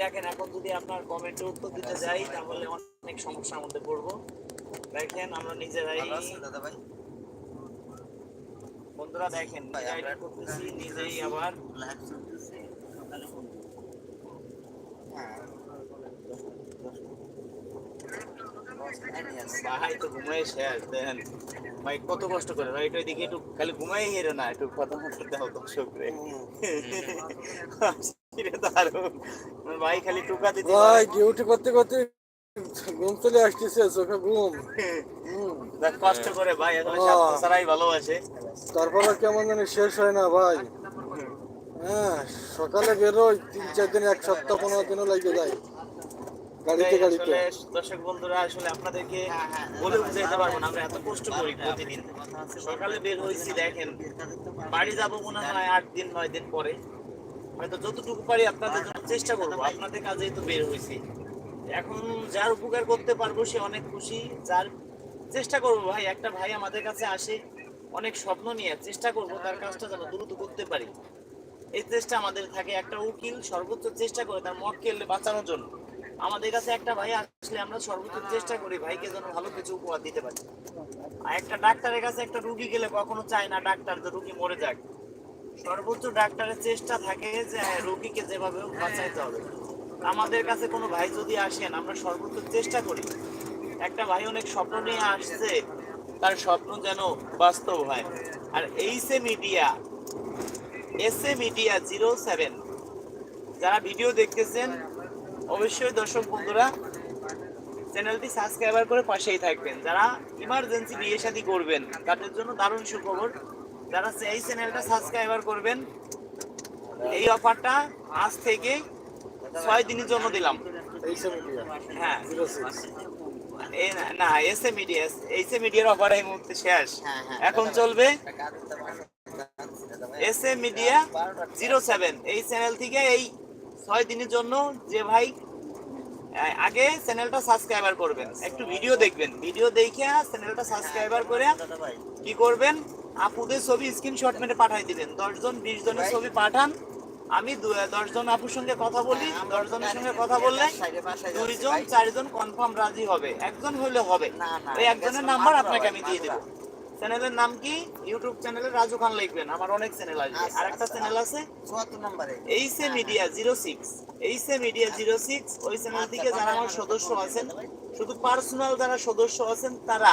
দেখেন এখন যদি আপনার কমেন্টের উত্তর দিতে যাই তাহলে অনেক সমস্যার মধ্যে পড়ব। দেখেন আমরা নিজেরাই বন্ধুরা দেখেন করতেছি নিজেই আবার ভাই তো ঘুমাই শেষ দেখেন। ভাই কত কষ্ট করে ভাই একটু খালি ঘুমাই না একটু কথা দাও দর্শক রে কিরে দারুণ ভাই খালি টুকা দিতে ভাই ডিউটি করতে করতে ঘুম চলে আসতেছে চোখে ঘুম। কষ্ট করে ভাই এখন ভালোবাসে। তারপরে কেমন জানি শেষ হয় না ভাই। হ্যাঁ সকালে বেরোয় তিন চার দিন এক সপ্তাহ পনেরো দিনও লাগে যায় গাড়িতে গাড়িতে। দর্শক বন্ধুরা আসলে আপনাদেরকে বলে বুঝাইতে পারব না আমরা এত কষ্ট করি প্রতিদিন। সকালে বের হয়েছি দেখেন বাড়ি যাব মনে হয় আট দিন নয় দিন পরে। হয়তো যতটুকু পারি আপনাদের জন্য চেষ্টা করব, আপনাদের তো বের হয়েছি। এখন যার উপকার করতে পারব সে অনেক খুশি, যার চেষ্টা করব ভাই, একটা ভাই আমাদের কাছে আসে, অনেক স্বপ্ন নিয়ে চেষ্টা তার কাজটা যেন দ্রুত করতে পারি। এই চেষ্টা আমাদের থাকে একটা উকিল সর্বোচ্চ চেষ্টা করে তার মক্কেল বাঁচানোর জন্য। আমাদের কাছে একটা ভাই আসলে আমরা সর্বোচ্চ চেষ্টা করি ভাইকে যেন ভালো কিছু উপহার দিতে পারি। আর একটা ডাক্তারের কাছে একটা রুগী গেলে কখনো চায় না, ডাক্তার যে রুগী মরে যাক। সর্বোচ্চ ডাক্তারের চেষ্টা থাকে যে হ্যাঁ, রোগীকে যেভাবে বাঁচাইতে হবে। আমাদের কাছে কোনো ভাই যদি আসেন আমরা সর্বোচ্চ চেষ্টা করি। একটা ভাই অনেক স্বপ্ন নিয়ে আসছে তার স্বপ্ন যেন বাস্তব হয়। আর H A Media S A Media zero seven যারা ভিডিও দেখতেছেন অবশ্যই দর্শক বন্ধুরা চ্যানেলটি সাবস্ক্রাইবার করে পাশেই থাকবেন। যারা ইমার্জেন্সি বিয়ে শাদী করবেন তাদের জন্য দারুণ সুখবর। যারা এই চ্যানেলটা সাবস্ক্রাইবার করবেন এই অফারটা আজ থেকে ছয় দিনের জন্য দিলাম। হ্যাঁ। না- S A Media S A মিডিয়ার অফার এই মুহূর্তে শেষ। হ্যাঁ, হ্যাঁ, এখন চলবে S A Media zero seven এই চ্যানেল থেকে এই ছয় দিনের জন্য যে ভাই আগে চ্যানেলটা সাবস্ক্রাইবার করবেন। একটু ভিডিও দেখবেন। ভিডিও দেখে চ্যানেলটা সাবস্ক্রাইবার করে কি করবেন? আপুদের ছবি স্ক্রিনশট মেরে পাঠাই দিবেন দশজন বিশ জনের ছবি পাঠান। আমি দশজন আপুর সঙ্গে কথা বলি হ্যাঁ, আমরা দশ জনের সঙ্গে কথা বললে দুইজন চারজন কনফার্ম রাজি হবে। একজন হলে হবে। ওই একজনের নাম্বার আপনাকে আমি দিয়ে দেবো। চ্যানেলের নাম কি? ইউটিউব চ্যানেলে রাজু খান লিখবেন। আমার অনেক চ্যানেল আছে আচ্ছা, আর একটা আচ্ছা, চ্যানেল আছে? চুয়াত্তর নম্বরে। এইসে হ্যাঁ, Media zero six H A Media zero six ওই চ্যানেল থেকে যারা আমার সদস্য আছেন শুধু পার্সোনাল যারা সদস্য আছেন তারা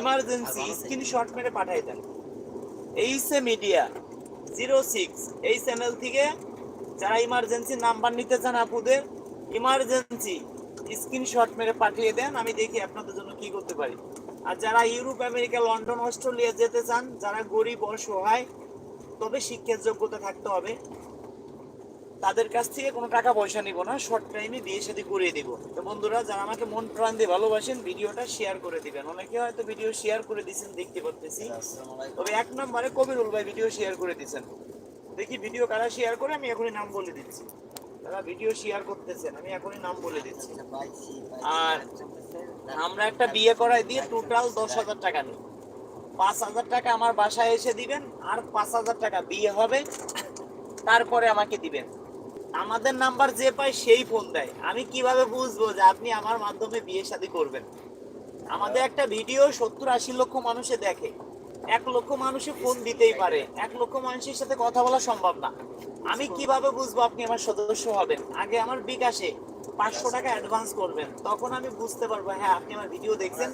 ইমার্জেন্সি স্ক্রিনশট মেরে পাঠাই দেন। H A Media zero six এই চ্যানেল থেকে যারা ইমার্জেন্সি নাম্বার নিতে চান আপুদের ইমার্জেন্সি স্ক্রিনশট মেরে পাঠিয়ে দেন, আমি দেখি আপনাদের জন্য কি করতে পারি। আর যারা ইউরোপ আমেরিকা লন্ডন অস্ট্রেলিয়া যেতে চান, যারা গরিব, অসহায়, তবে শিক্ষার যোগ্যতা থাকতে হবে। তাদের কাছ থেকে কোনো টাকা পয়সা নিব না শর্ট টাইমে বিয়ে সাথে করিয়ে দিব। তো বন্ধুরা যারা আমাকে মন প্রাণ দিয়ে ভালোবাসেন ভিডিওটা শেয়ার করে দিবেন। অনেকে হয়তো ভিডিও শেয়ার করে দিচ্ছেন দেখতে পাচ্ছি তবে এক নম্বরে কবিরুল ভাই ভিডিও শেয়ার করে দিচ্ছেন দেখি ভিডিও কারা শেয়ার করে আমি এখনই নাম বলে দিচ্ছি। তারা ভিডিও শেয়ার করতেছেন আমি এখনই নাম বলে দিচ্ছি। আর আমরা একটা বিয়ে করাই দিয়ে টোটাল দশ হাজার টাকা নিই। পাঁচ হাজার টাকা আমার বাসায় এসে দিবেন আর পাঁচ হাজার টাকা বিয়ে হবে তারপরে আমাকে দিবেন। আমাদের নাম্বার যে পায় সেই ফোন দেয়। আমি কীভাবে বুঝব যে আপনি আমার মাধ্যমে বিয়ে শাদী করবেন? আমাদের একটা ভিডিও সত্তর আশি লক্ষ মানুষে দেখে। এক লক্ষ মানুষে ফোন দিতেই পারে। এক লক্ষ মানুষের সাথে কথা বলা সম্ভব না। আমি কীভাবে বুঝব আপনি আমার সদস্য হবেন? আগে আমার বিকাশে পাঁচশো টাকা অ্যাডভান্স করবেন। তখন আমি বুঝতে পারব হ্যাঁ আপনি আমার ভিডিও দেখছেন।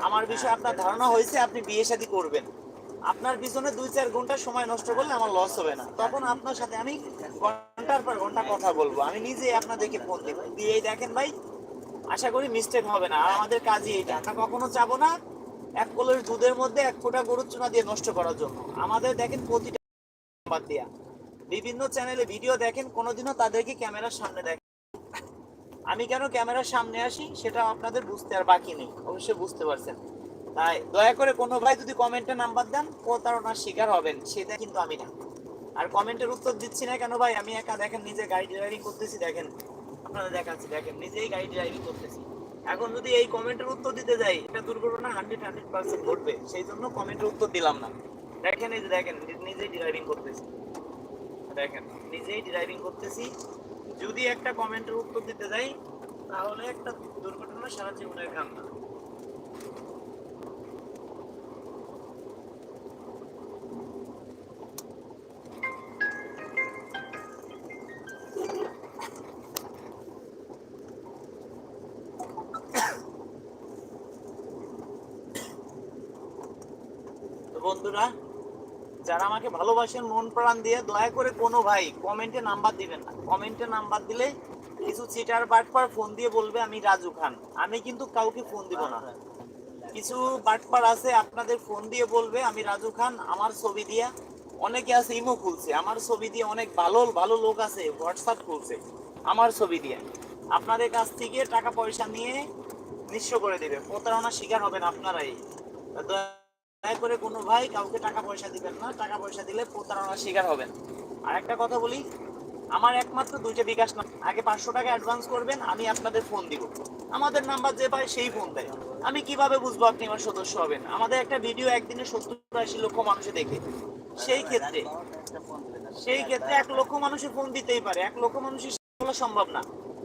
আমার বিষয়ে আপনার ধারণা হয়েছে, আপনি বিয়ে শাদী করবেন। আপনার পিছনে দুই চার ঘণ্টা সময় নষ্ট করলে আমার লস হবে না। তখন আপনার সাথে আমি ঘণ্টার পর ঘণ্টা কথা বলব। আমি নিজে আপনাদেরকে ফোন দেব। দেখেন ভাই, আশা করি মিস্টেক হবে না। আর আমাদের কাজই এটা। আমরা কখনো না এক দুধের মধ্যে এক গরুর চুনা দিয়ে নষ্ট করার জন্য। আমাদের দেখেন প্রতিটা বিভিন্ন চ্যানেলে ভিডিও দেখেন, কোনোদিনও তাদেরকে ক্যামেরার সামনে দেখেন আমি কেন ক্যামেরার সামনে আসি, সেটা আপনাদের বুঝতে আর বাকি নেই। অবশ্যই বুঝতে পারছেন। তাই দয়া করে কোনো ভাই যদি কমেন্টে নাম্বার দেন, প্রতারণার শিকার হবেন, সেটা কিন্তু আমি না। আর কমেন্টের উত্তর দিচ্ছি না কেন ভাই? আমি একা দেখেন, নিজে গাড়ি ড্রাইভিং করতেছি, দেখেন। আপনারা দেখাচ্ছি, দেখেন, নিজেই গাড়ি ড্রাইভিং করতেছি। এখন যদি এই কমেন্টের উত্তর দিতে যাই, এটা দুর্ঘটনা হান্ড্রেড হান্ড্রেড পার্সেন্ট ঘটবে। সেই জন্য কমেন্টের উত্তর দিলাম না। দেখেন এই যে, দেখেন নিজেই ড্রাইভিং করতেছি। দেখেন, নিজেই ড্রাইভিং করতেছি। যদি একটা কমেন্টের উত্তর দিতে যাই, তাহলে একটা দুর্ঘটনা সারা জীবনের কান্না। বন্ধুরা, যারা আমাকে ভালোবাসেন, মন প্রাণ দিয়ে দয়া করে কোনো ভাই কমেন্টে নাম্বার দিবেন না। কমেন্টে নাম্বার দিলে কিছু চিটার বাটপার ফোন দিয়ে বলবে আমি রাজু খান। আমি কিন্তু কাউকে ফোন দিব না। কিছু বাটপার আছে, আপনাদের ফোন দিয়ে বলবে আমি রাজু খান, আমার ছবি দিয়া অনেকে আছে ইমো খুলছে। আমার ছবি দিয়ে অনেক ভালো ভালো লোক আছে হোয়াটসঅ্যাপ খুলছে, আমার ছবি দিয়ে। আপনাদের কাছ থেকে টাকা পয়সা নিয়ে নিঃস্ব করে দেবে। প্রতারণার শিকার হবেন আপনারাই। করে কোনো ভাই কাউকে টাকা পয়সা দিবেন না, টাকা পয়সা দিলে প্রতারণার শিকার হবেন। আর একটা কথা বলি, আমার একমাত্র দুইটা বিকাশ না আগে পাঁচশো টাকা অ্যাডভান্স করবেন, আমি আপনাদের ফোন দিব। আমাদের নাম্বার যে পায় সেই ফোন দেয়। আমি কীভাবে বুঝব আপনি আমার সদস্য হবেন? আমাদের একটা ভিডিও একদিনে সত্তর আশি লক্ষ মানুষে দেখে। সেই ক্ষেত্রে সেই ক্ষেত্রে এক লক্ষ মানুষের ফোন দিতেই পারে। এক লক্ষ মানুষের সম্ভব না।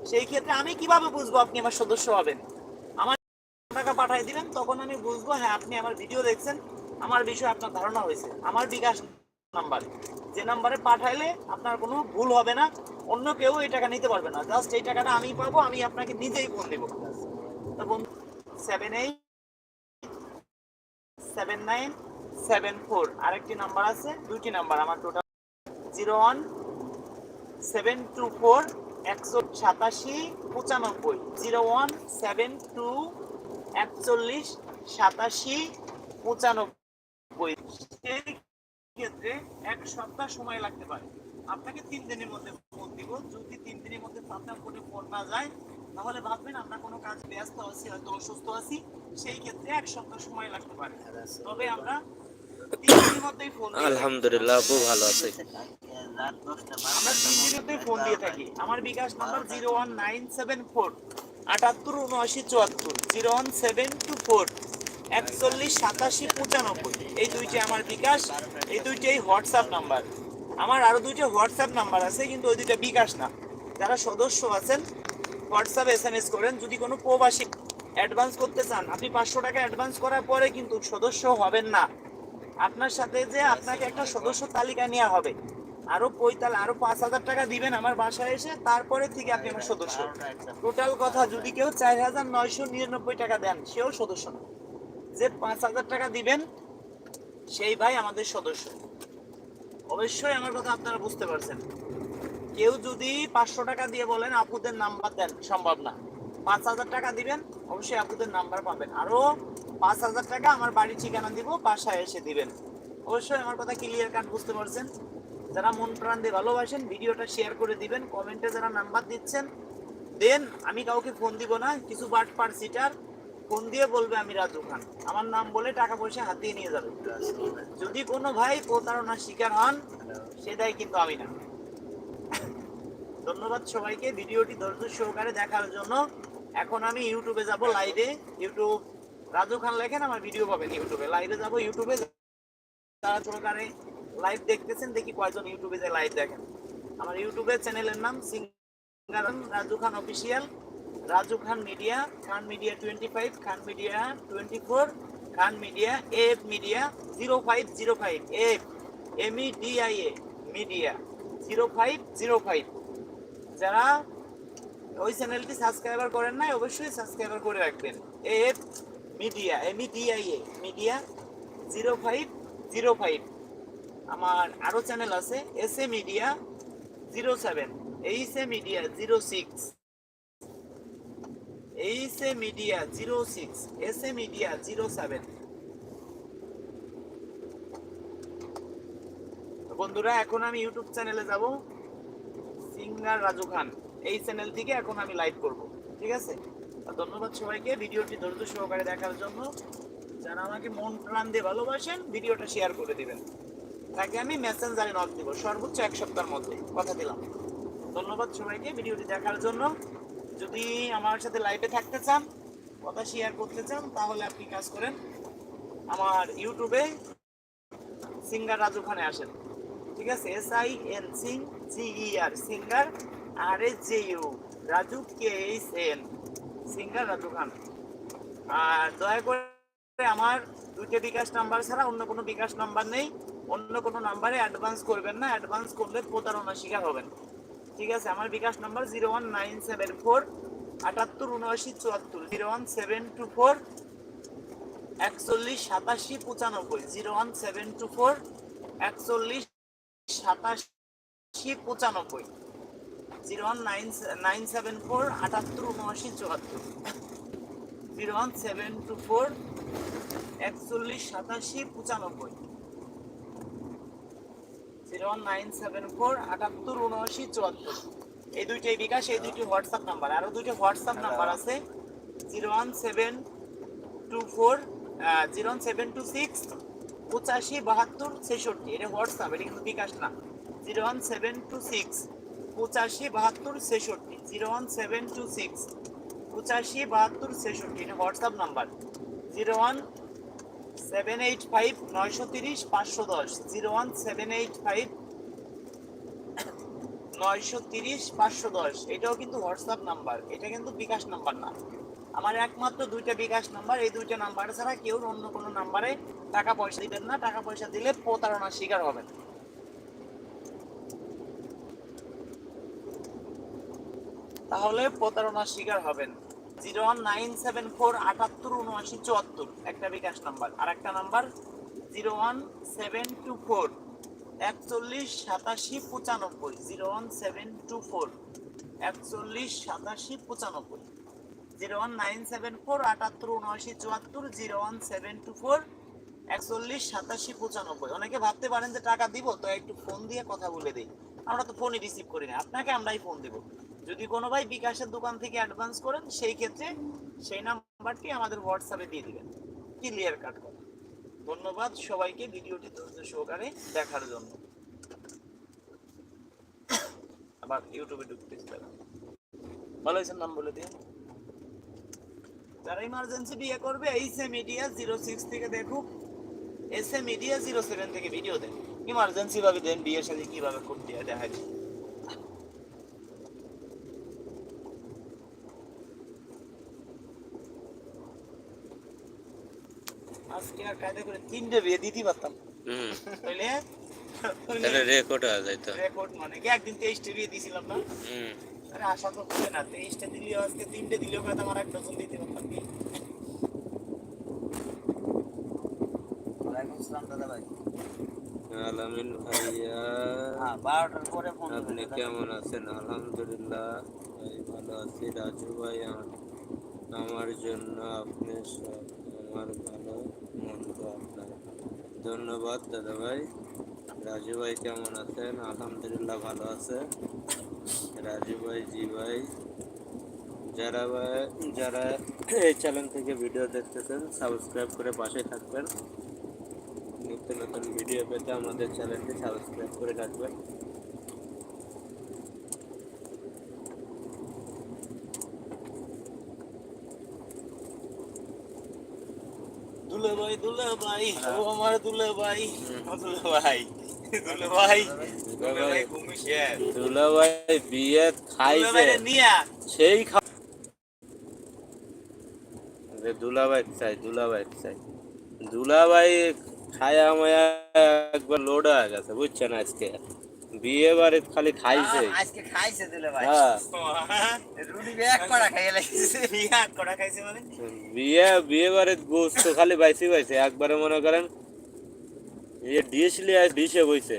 সেই ক্ষেত্রে আমি কীভাবে বুঝব আপনি আমার সদস্য হবেন? টাকা পাঠিয়ে দিলেন তখন আমি বুঝব হ্যাঁ আপনি আমার ভিডিও দেখছেন, আমার বিষয়ে আপনার ধারণা হয়েছে। আমার বিকাশ নাম্বার, যে নাম্বারে পাঠাইলে আপনার কোনো ভুল হবে না, অন্য কেউ এই টাকা নিতে পারবে না। জাস্ট এই টাকাটা আমি পাবো, আমি আপনাকে নিজেই ফোন দেবো। তো seven eight seven nine seven four আরেকটি নাম্বার আছে, দুইটি নাম্বার, আমার total zero one seven two four একশো সাতাশি পঁচানব্বই জিরো ওয়ান সেভেন টু একচল্লিশ সাতাশি পঁচানব্বই। সেই ক্ষেত্রে এক সপ্তাহ সময় লাগতে পারে। আপনাকে তিন দিনের মধ্যে ফোন দিব। যদি তিন দিনের মধ্যে আপনার ফোনে ফোন না যায় তাহলে ভাববেন আমরা কোনো কাজ ব্যস্ত আছি হয়তো অসুস্থ আছি। সেই ক্ষেত্রে এক সপ্তাহ সময় লাগতে পারে। তবে আমরা দিনের। আলহামদুলিল্লাহ আপু ভালো আছে। আমরা তিন দিনেতে ফোন দিয়ে থাকি। আমার bKash number zero one nine seven four আটাত্তর, উনআশি, চুয়াত্তর, zero one seven two four, একচল্লিশ, সাতাশি, পঁচানব্বই। এই দুইটি আমার বিকাশ, এই দুইটাই হোয়াটসঅ্যাপ নাম্বার। আমার আরও দুইটা হোয়াটসঅ্যাপ নাম্বার আছে, কিন্তু ওই দুইটা বিকাশ না। যারা সদস্য আছেন, হোয়াটসঅ্যাপ এস এম এস করেন, যদি কোনো প্রবাসী অ্যাডভান্স করতে চান, আপনি পাঁচশো টাকা অ্যাডভান্স করার পরে কিন্তু সদস্য হবেন না। আপনার সাথে যে আপনাকে একটা সদস্য তালিকা নেওয়া হবে আরও পঁয়তাল্লিশ আরও পাঁচ হাজার টাকা দিবেন আমার বাসায় এসে, তারপরে থেকে আপনি আমার সদস্য। টোটাল কথা, যদি কেউ চার হাজার নয়শো নিরানব্বই টাকা দেন, সেও সদস্য না। যে পাঁচ হাজার টাকা দিবেন, সেই ভাই আমাদের সদস্য। অবশ্যই আমার কথা আপনারা বুঝতে পারছেন। কেউ যদি পাঁচশো টাকা দিয়ে বলেন, আপুদের নাম্বার দেন সম্ভব না। পাঁচ হাজার টাকা দিবেন, অবশ্যই আপুদের নাম্বার পাবেন। আরও পাঁচ হাজার টাকা আমার বাড়ির ঠিকানা দিব, বাসায় এসে দিবেন। অবশ্যই আমার কথা ক্লিয়ার কাট বুঝতে পারছেন? যারা মন প্রাণ দিয়ে ভালোবাসেন, ভিডিওটা শেয়ার করে দিবেন কমেন্টে যারা নাম্বার দিচ্ছেন দেন আমি কাউকে ফোন দিব না, কিছু বাট পার সিটার ফোন দিয়ে বলবে আমি রাজু খান। আমার নাম বলে টাকা পয়সা হাতিয়ে নিয়ে যাবে। যদি কোনো ভাই প্রতারণার শিকার হন, সে দায় কিন্তু আমি না। ধন্যবাদ সবাইকে, ভিডিওটি ধৈর্য সহকারে দেখার জন্য। এখন আমি ইউটিউবে যাব লাইভে ইউটিউব রাজু খান লেখেন, আমার ভিডিও পাবেন ইউটিউবে লাইভে যাব ইউটিউবে তারা সহকারে লাইভ দেখতেছেন, দেখি কয়জন ইউটিউবে যে লাইভ দেখেন। আমার ইউটিউবের চ্যানেলের নাম singer Raju Khan official Raju Khan Media Khan Media twenty five Khan Media twenty four Khan Media F Media zero five zero five F M E D I A Media zero five zero five যারা ওই চ্যানেলটি subscriber করেন নাই, অবশ্যই subscriber করে রাখবেন। F Media M E D I A Media zero five zero five আমার আরও চ্যানেল আছে S A Media zero seven H A Media zero six H A Media zero six S A Media zero seven বন্ধুরা, এখন আমি YouTube চ্যানেলে যাব, singer Raju খান। এই channel থেকে এখন আমি লাইভ করব, ঠিক আছে? আর ধন্যবাদ সবাইকে ভিডিওটি ধৈর্য সহকারে দেখার জন্য। যারা আমাকে মন প্রাণ দিয়ে ভালোবাসেন, ভিডিওটা শেয়ার করে দিবেন। তাকে আমি মেসেঞ্জারে নক দিব সর্বোচ্চ এক সপ্তাহের মধ্যে। কথা দিলাম। ধন্যবাদ সবাইকে ভিডিওটি দেখার জন্য। যদি আমার সাথে লাইভে থাকতে চান, কথা শেয়ার করতে চান, তাহলে আপনি কাজ করেন। আমার ইউটিউবে সিঙ্গার রাজু খানে আসেন। ঠিক আছে? S I N sing G E R singer আরে যে U Raju K H N singer Raju Khan. আর দয়া করে আমার দুইটা বিকাশ নাম্বার ছাড়া অন্য কোনো বিকাশ নাম্বার নেই। অন্য কোনো নাম্বারে অ্যাডভান্স করবেন না অ্যাডভান্স করলে প্রতারণার শিকার হবেন। ঠিক আছে? আমার bKash number zero one nine seven four আটাত্তর উনআশি চুয়াত্তর zero one seven two four একচল্লিশ সাতাশি পঁচানব্বই zero one seven two four একচল্লিশ সাতাশি পঁচানব্বই zero one nine nine seven four আটাত্তর উনআশি চুয়াত্তর zero one seven two four একচল্লিশ সাতাশি পঁচানব্বই। Zero one nine seven four আটাত্তর উনআশি চুয়াত্তর। এই দুইটাই বিকাশ এই দুইটি হোয়াটসঅ্যাপ নাম্বার। আরও দুইটি হোয়াটসঅ্যাপ নাম্বার আছে। Zero one seven two four zero one seven two six পঁচাশি বাহাত্তর ছেষট্টি। এটা হোয়াটসঅ্যাপ এটা কিন্তু বিকাশ না। Zero one seven two six পঁচাশি বাহাত্তর ছেষট্টি। Zero one seven two six পঁচাশি বাহাত্তর ছেষট্টি। এটা WhatsApp number. Zero one seven eight five নয়শো তিরিশ পাঁচশো দশ zero one seven eight five নয়শো তিরিশ পাঁচশো দশ এটাও কিন্তু হোয়াটসঅ্যাপ নাম্বার এটা কিন্তু বিকাশ নাম্বার না। আমার একমাত্র দুইটা বিকাশ নাম্বার এই দুইটা নাম্বার ছাড়া কেউ অন্য কোনো নাম্বারে টাকা পয়সা দিবেন না, টাকা পয়সা দিলে প্রতারণার শিকার হবেন। তাহলে প্রতারণার শিকার হবেন। Zero one nine seven four আটাত্তর উনআশি চুয়াত্তর। একটা বিকাশ নাম্বার। আর একটা number zero one seven two four একচল্লিশ সাতাশি পঁচানব্বই। Zero one seven two four একচল্লিশ সাতাশি পঁচানব্বই। Zero one nine seven four আটাত্তর উনআশি চুয়াত্তর zero one seven two four একচল্লিশ সাতাশি পঁচানব্বই। অনেকে ভাবতে পারেন যে টাকা দিব, তো একটু ফোন দিয়ে কথা বলে দিই। আমরা তো ফোনই রিসিভ করি না। আপনাকে আমরাই ফোন দিব। যদি কোনো ভাই বিকাশের দোকান থেকে অ্যাডভান্স করেন, সেই ক্ষেত্রে সেই নাম্বারটি আমাদের হোয়াটসঅ্যাপে দিয়ে দিবেন। ক্লিয়ার কাট করে। ধন্যবাদ সবাইকে ভিডিওটি ধৈর্য সহকারে দেখার জন্য। আবার ইউটিউবে ঢুকতেছি দাদা ভালো হয়েছে নাম বলে দিন। যারা ইমার্জেন্সি বিয়ে করবে H A Media zero six থেকে দেখুক। S A Media zero seven থেকে ভিডিও দেন ইমার্জেন্সি ভাবে দেন বিয়ের সাথে কীভাবে করতে হয় দেখা যায় আজকে আর কায়দা করে তিনটে বিয়ে দিতে পারতাম তাহলে তাহলে রেকর্ড হয়ে যাইতো রেকর্ড মানে কি? একদিন তেইশটা বিয়ে দিছিলাম না? আরে আশা তো করে না তেইশটা দিলেও আজকে তিনটে দিলেও হয়তো আমার এক ডজন দিতে পারতাম কি? দাদা ভাই। আলামিন ভাইয়া। হ্যাঁ বারোটার পরে ফোন আপনি কেমন আছেন? আলহামদুলিল্লাহ ভাই ভালো আছি। রাজু ভাই আমার জন্য আপনি সব আমার ভালো। ধন্যবাদ দাদা ভাই। রাজু ভাই কেমন আছেন? আলহামদুলিল্লাহ ভালো আছে। রাজু ভাই, জি ভাই। যারা ভাই, যারা এই চ্যানেল থেকে ভিডিও দেখতেছেন সাবস্ক্রাইব করে পাশে থাকবেন। নিত্য নতুন ভিডিও পেতে আমাদের চ্যানেলটি সাবস্ক্রাইব করে রাখবেন। দুলে ভাই ও আমার দুলে ভাই দুলে ভাই দুলে ভাই দুলে ভাই ঘুমিয়ে দুলা ভাই বিয়ে খাইছে সেই খা আরে দুলা চাই দুলাভাই চাই। দুলাভাই খায়া মায়া একবার লোড হয়ে গেছে বুঝছেন আজকে? বিয়ে বাড়ি খালি খাইছে। আজকে খাইছে দুলে ভাই। হ্যাঁ। রুটি ব্যাগ করা খাইয়ে লাগিছে ব্যাগ করা খাইছে মানে? বিয়ে বিয়ে গোস্ত খালি বাইছে একবারে মনে করেন ডিশ লিয়ে ডিশে বইছে।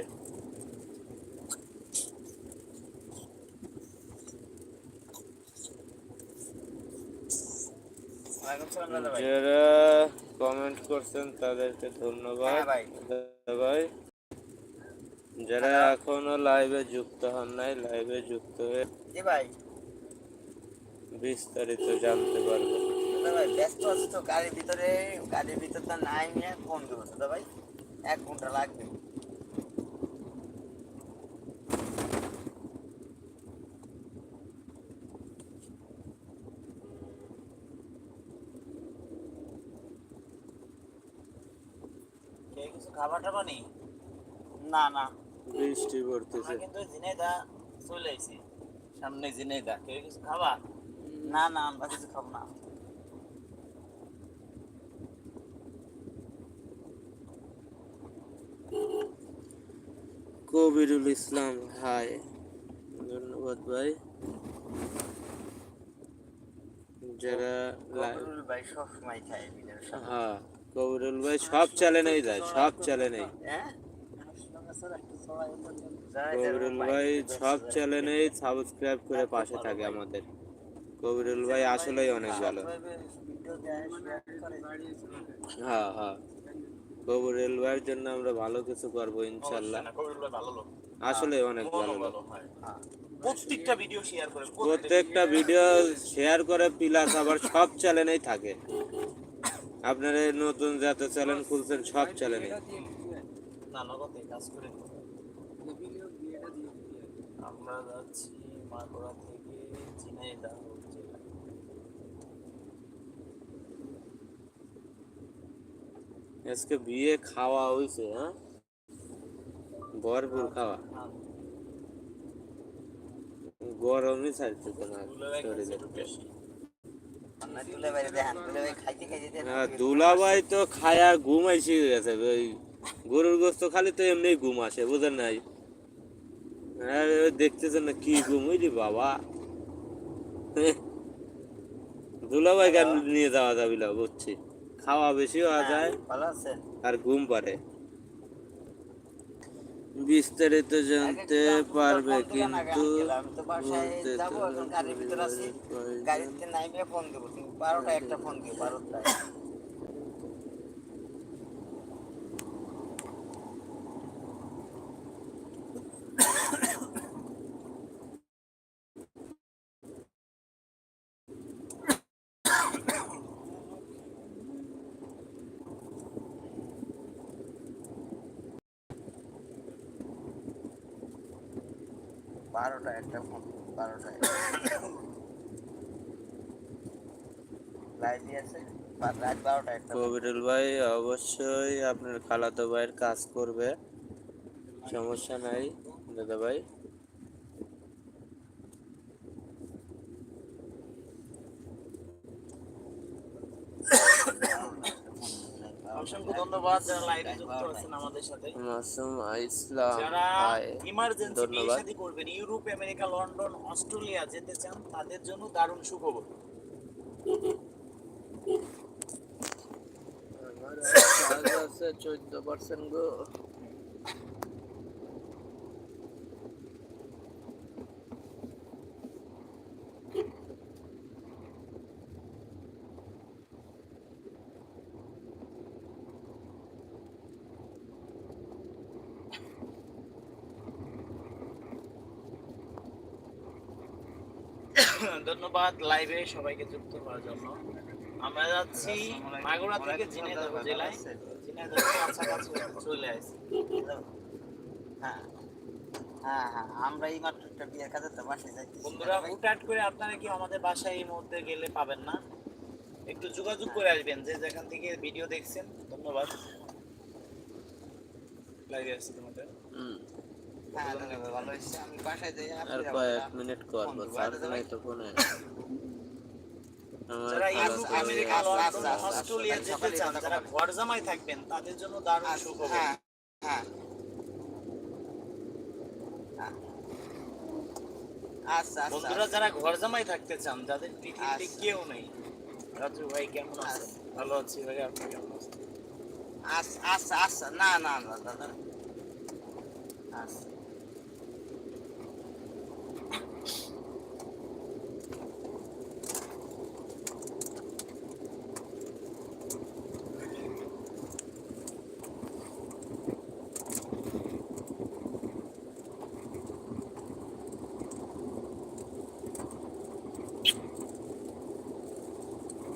যারা কমেন্ট করছেন তাদেরকে ধন্যবাদ। হ্যাঁ ভাই। যারা এখনও লাইভে যুক্ত হন নাই লাইভে যুক্ত হয়ে জি ভাই। বিস্তারিত জানতে পারবেন দাদা ভাই ব্যস্ত আছি তো গাড়ির ভিতরে গাড়ির ভিতরটা নাই নিয়ে ফোন দেবো দাদা ভাই। এক ঘণ্টা লাগবে। কিছু খাবার টাবার নেই? না না। বৃষ্টি পড়তেছে। কিন্তু ঝিনাইদা চলে আইছি। সামনে জেনে দা কেউ কিছু খাবা? না না আমরা কিছু খাব না। কবিরুল ইসলাম হাই ধন্যবাদ ভাই। যারা কবিরুল ভাই সব সময় খায় হ্যাঁ কবিরুল ভাই সব চ্যানেলেই যায় সব চ্যানেলেই হ্যাঁ? কবিরুল ভাই সব চ্যানেলেই সাবস্ক্রাইব করে পাশে থাকে আমাদের। কবিরুল ভাই আসলেই অনেক ভালো। হ্যাঁ হ্যাঁ। কবিরুল ভাইয়ের জন্য আমরা ভালো কিছু করব ইনশাল্লাহ। আসলে অনেক ভালো হ্যাঁ। প্রত্যেকটা ভিডিও শেয়ার করে প্রত্যেকটা ভিডিও শেয়ার করে। প্লাস আবার সব চ্যানেলেই থাকে। আপনারা এই নতুন যত চ্যানেল খুলছেন সব চ্যানেলে না নগদে কাজ করে। আমরা যাচ্ছি মাগুরা থেকে ঝিনাইদহ জেলা আজকে বিয়ে খাওয়া হয়েছে হ্যাঁ? ভরপুর খাওয়া। গরমই ছাড়ছে তো না শরীরে হ্যাঁ, দুলাভাই তো খায়া ঘুম আইসি গেছে ওই গরুর গোস্ত খালি তো এমনি ঘুম আসে বুঝেন নাই? আর দেখতেছেন না কি বাবা। দুলাভাই গান নিয়ে যাওয়া যাবি না বুঝছি। খাওয়া বেশি হওয়া যায় আর ঘুম পারে। বিস্তারিত জানতে পারবে কিন্তু। গাড়িতে ফোন দেবো তুমি বারোটা একটা ফোন দিও বারোটায়। বারোটা একটা ফোন, বারোটা। কবিরুল ভাই, অবশ্যই আপনার খালাতো ভাইয়ের কাজ করবে। সমস্যা নাই, দাদা ভাই। অসংখ্য ধন্যবাদ যারা লাইভে যুক্ত আছেন আমাদের সাথে। মাসুম ইসলাম যারা ইমার্জেন্সি বিয়ে শাদী করবেন ইউরোপ আমেরিকা লন্ডন অস্ট্রেলিয়া যেতে চান তাদের জন্য দারুণ সুখবর। কাজ আছে চোদ্দ পার্সেন্ট গো। ধন্যবাদ লাইভে সবাইকে যুক্ত হওয়ার জন্য। আমরা যাচ্ছি মাগুরা থেকে ঝিনাইদহ জেলায়। ঝিনাইদহ কাছাকাছি চলে আসছি। হ্যাঁ হ্যাঁ হ্যাঁ আমরা এই মাত্র একটা বিয়ের কাজে তো বাসায় যাইতেছি বন্ধুরা হুটহাট করে আপনারা কি আমাদের বাসায় এই মুহূর্তে গেলে পাবেন না? একটু যোগাযোগ করে আসবেন যে যেখান থেকে ভিডিও দেখছেন। ধন্যবাদ। আসছি তোমাদের। হুম, আর কয়েক মিনিট করব চার্জ নাই তো ফোনে। যারা ইউরোপ আমেরিকা আচ্ছা, লন্ডন আচ্ছা, আচ্ছা, অস্ট্রেলিয়া যেতে চান যারা ঘর জামাই থাকবেন তাদের জন্য দারুণ সুখবর হ্যাঁ হ্যাঁ। হ্যাঁ। বন্ধুরা যারা ঘর জামাই থাকতে চান যাদের পৃথিবীতে। কেউ নেই রাজু ভাই কেমন আছেন ভালো আছি ভাই আপনি কেমন আছেন? আচ্ছা আচ্ছা আচ্ছা। না না না দাদা আচ্ছা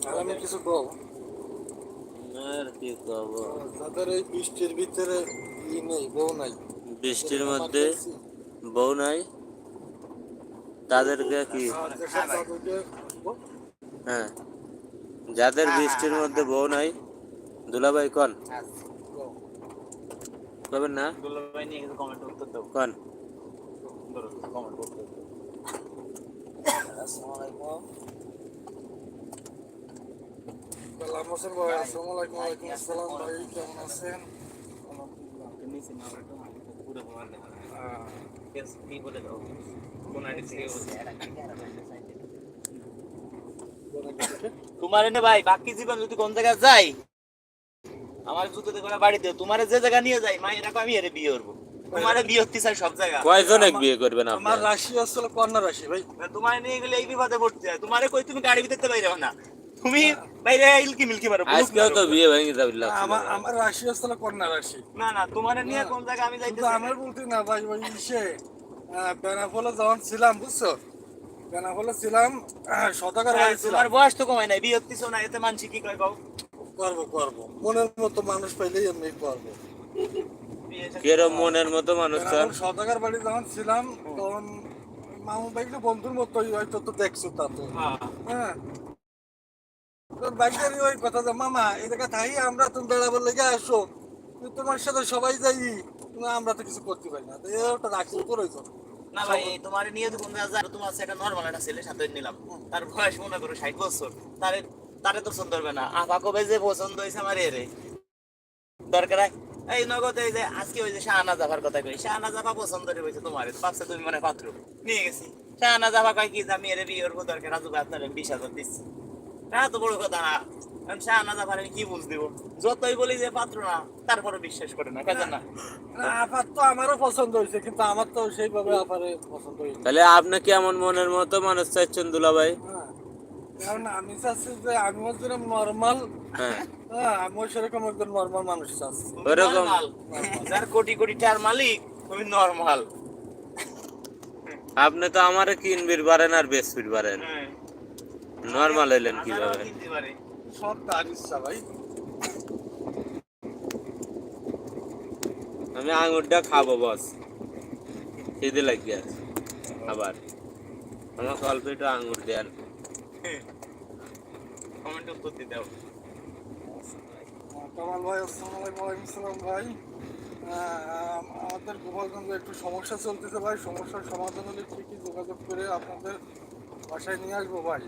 আর আমি কিছু কম আর কি করব এই বৃষ্টির ভিতরে ই নেই বউ নাই। বৃষ্টির মধ্যে বউ নাই? তাদেরকে কি? হ্যাঁ। যাদের বৃষ্টির মধ্যে বউ নাই দুলাভাই কন? আচ্ছা না? দুলা ভাই নিয়ে কিছু কমেন্ট উত্তর দেবো কন? কমেন্ট উত্তর দেবো আসসালামু আলাইকুম। হোসেন ভাই আসসালামু আলাইকুম ওয়ালাইকুম আসসালাম ভাই কেমন আছেন? তোমার এনে ভাই বাকি জীবন যদি কোন জায়গায় যাই আমার জুতোতে করে বাড়িতে তোমার যে জায়গা নিয়ে যাই মাই রাখো আমি এর বিয়ে করব। তোমার বিয়ে হতে চাই সব জায়গা কয়জন এক বিয়ে করবেন আমার আপনার রাশি আসলে কন্যা রাশি ভাই। তোমার নিয়ে গেলে এই বিপদে পড়তে হয়। তোমারে কই তুমি গাড়ি ভিতরতে বাইরে না? তুমি বাইরে ইলকি মিলকি মারো? আজকেও তো। বিয়ে ভেঙে যাবে আমার আমার রাশি আসলে কন্যা রাশি। না না তোমার নিয়ে কোন জায়গা আমি যাইতে আমার বলতে না ভাই ওই ইসে আহ, বেনাপোলে যখন ছিলাম বুঝছ? বেনাপোলে ছিলাম সদাগর বাড়ি ছিলাম। তোমার বয়স তো কমাই নাই বিয়ে হতেছো না এতে মানছি কি কয় কও করব করব। মনের মতো মানুষ পাইলেই এমনি করব। কেরম মনের মতো মানুষ তার? বেনাপোল বাড়ি যখন ছিলাম তখন মামু ভাইকে বন্ধুর মতোই হয়তো তো দেখছ তা তো। হ্যাঁ। তোর ওই কথা যে মামা, এই থাই, আমরা তুমি বেড়াবার লেগে আসো। তোমার সাথে সবাই যাই আমরা তো কিছু করতে পারি না। তো এই ওটা রাখছি প্রয়োজন না ভাই তোমার নিয়ে তো কোন জায়গা তোমার সেটা নরমাল একটা ছেলে সাথে নিলাম। তার বয়স মনে করো ষাট বছর। তারে তারে তো পছন্দ হবে না। আপা কবে যে পছন্দ হয়েছে আমার এরে দরকার এই নগদ এই যে আজকে ওই যে শাহানা জাফার কথা কই শাহানা জাফা পছন্দ হয়েছে তোমার ভাবছে তুমি মানে পাত্র। নিয়ে গেছি। শাহানা জাফা কয় কি আমি এরে বিয়ে করব, দরকার ভাই আপনার বিশ হাজার দিচ্ছি। না তো বড় কথা না। আমি কি বুঝ দিব? যতই বলি যে পাত্র না তারপরে বিশ্বাস করে না কেন না। না, আপার তো আমারও পছন্দ হয়েছে কিন্তু আমার তো সেইভাবে আপারে পছন্দ হয়েছে তাহলে আপনি কেমন মনের মতো মানুষ চাইছেন দুলা হ্যাঁ কারণ আমি চাচ্ছি যে নর্মাল হ্যাঁ। হ্যাঁ সেরকম একজন নর্মাল মানুষ চাচ্ছি। ওরকম- যার কোটি কোটি টাকার মালিক তুমি নরমাল আপনি তো আমারে কিনবির পারেন আর বেচবির পারেন নর্মাল হইলেন কীভাবে? সব তার ইচ্ছা ভাই। আমি আঙুরটা খাব বস। খিদে আছে আবার। আমাকে অল্প একটু আঙুর দেন। কমেন্ট দিতে হবে কামাল ভাই আসসালামু আলাইকুম আসসালাম ভাই। আমাদের গোপালগঞ্জে একটু সমস্যা চলতেছে ভাই। সমস্যার সমাধান হলে ঠিকই যোগাযোগ করে আপনাদের বাসায় নিয়ে আসব ভাই?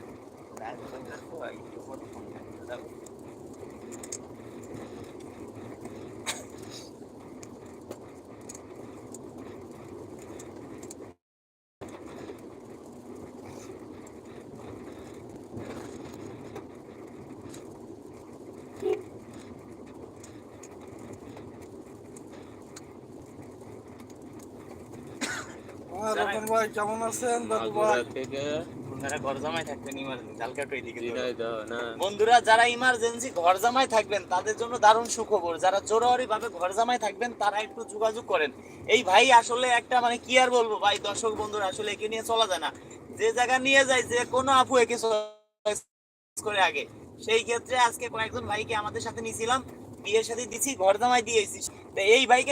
রতন ভাই কেমন আছেন দাদু ভাই মাগুরা থেকে আপনারা ঘর জামাই থাকবেন ইমার্জেন্সি জালকাটো এদিকে ধরো। ঝিনাইদহ না। বন্ধুরা যারা ইমার্জেন্সি ঘর জামাই থাকবেন তাদের জন্য দারুণ সুখবর। যারা ভাবে ঘর জামাই থাকবেন তারা একটু যোগাযোগ করেন। এই ভাই আসলে একটা মানে কি আর বলব ভাই দর্শক বন্ধুরা আসলে একে নিয়ে চলা যায় না। যে জায়গা নিয়ে যায় যে কোনো আপু একে করে আগে। সেই ক্ষেত্রে আজকে কয়েকজন ভাইকে আমাদের সাথে নিয়েছিলাম বিয়ের সাথে দিছি ঘর জামাই দিয়েছি তো এই ভাইকে